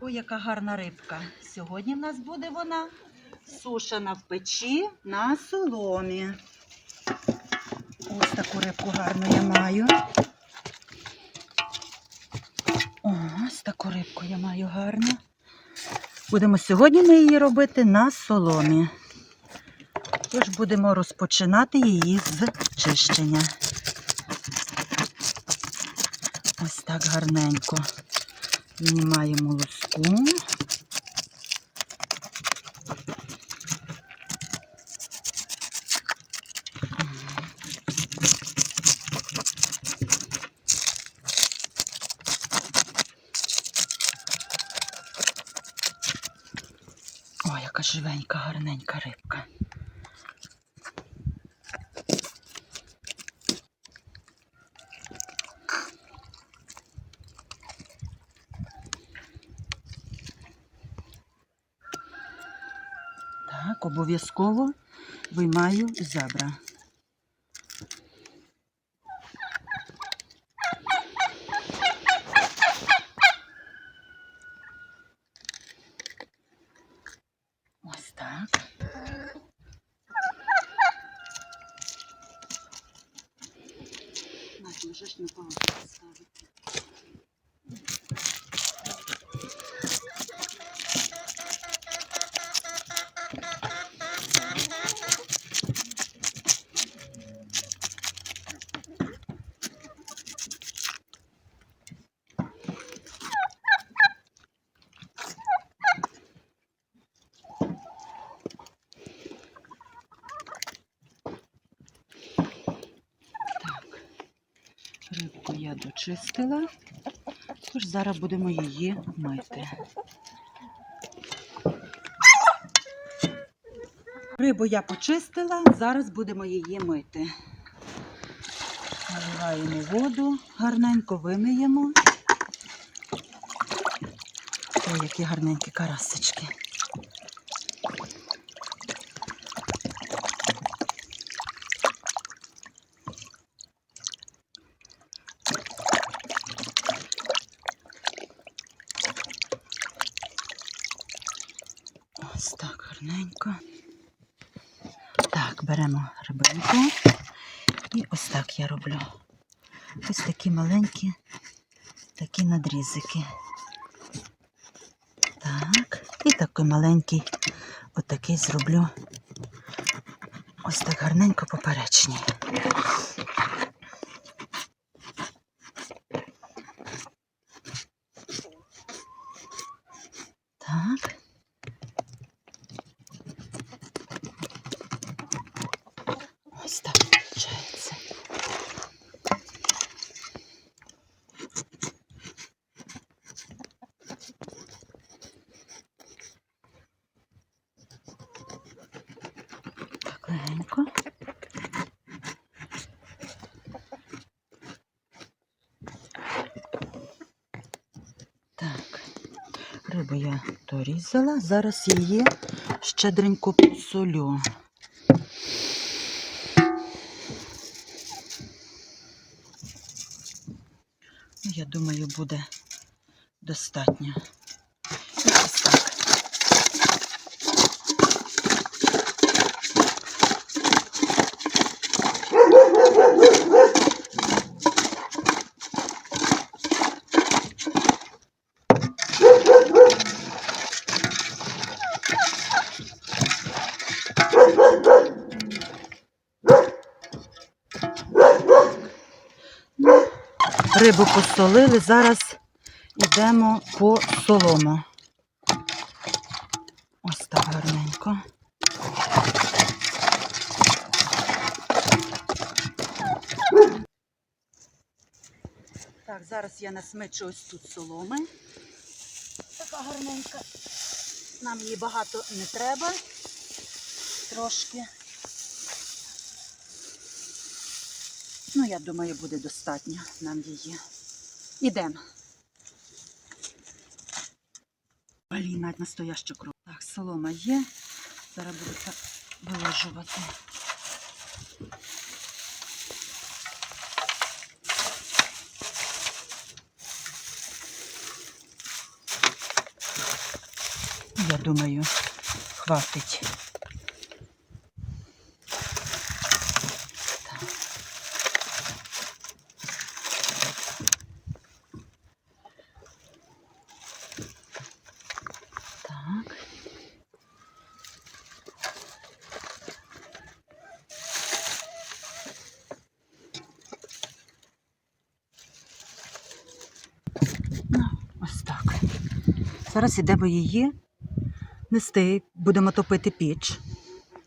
Ой, яка гарна рибка. Сьогодні в нас буде вона сушена в печі на соломі. Ось таку рибку гарну я маю. Ось таку рибку я маю гарну. Будемо сьогодні ми її робити на соломі. Тож будемо розпочинати її з чищення. Ось так гарненько знімаємо луску. Ой, яка живенька, гарненька рибка. Обов'язково виймаю зебра. Ось так. Надь, можеш на паузу поставити. Так, рибку я дочистила. Тож зараз будемо її мити. Рибу я почистила, зараз будемо її мити. Наливаємо воду, гарненько вимиємо. Ой, які гарненькі карасички. Ось так гарненько. Так, беремо рибинку. І ось так я роблю. Ось такі маленькі, такі надрізики. Так, і такий маленький, отакий зроблю. Ось так гарненько поперечні. Так. Ось так виходить. Так, легенько. Так, рибу я дорізала. Зараз її щедренько посолю. Ну, Я думаю, буде достатньо. Рибу посолили, зараз йдемо по солому. Ось так гарненько. Так, зараз я насмичу ось тут соломи. Така гарненька. Нам її багато не треба. Трошки. Ну, я думаю, буде достатньо нам її. Ідемо. Блін, навіть настояща кров. Так, солома є. Зараз буду так виложувати. я думаю, хватить. Ну, ось так. Зараз ідемо її нести, будемо топити піч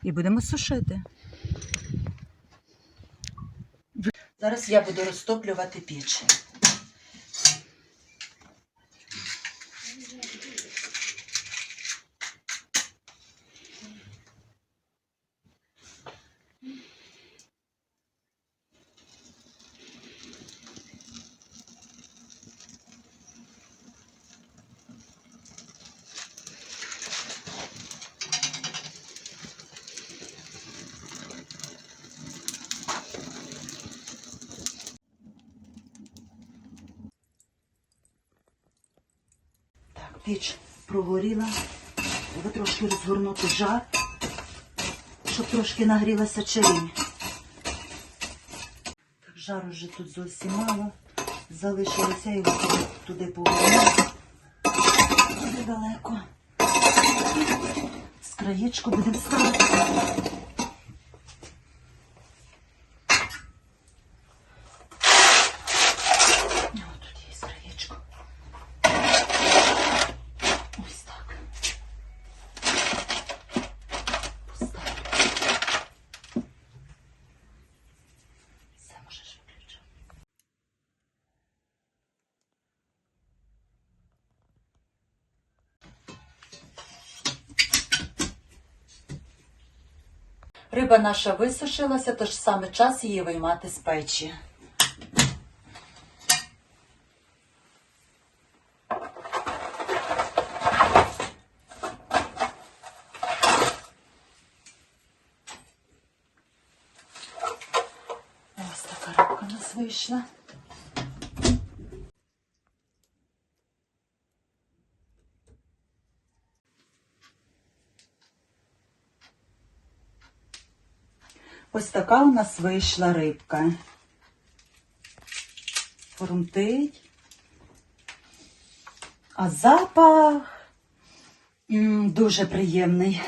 і будемо сушити. Зараз я буду розтоплювати піч. Піч прогоріла. Треба трошки розгорнути жар, щоб трошки нагрілася черінь. Так, жару вже тут зовсім мало. Залишилося і ось туди повернути. Туди далеко. З краєчку будемо ставити. О, тут є краєчко. Ось так. Поставлю. Все можеш виключати. Риба наша висушилася, тож саме час її виймати з печі. Ось така рибка у нас вийшла. Ось така у нас вийшла рибка. Фрунтить. А запах дуже приємний.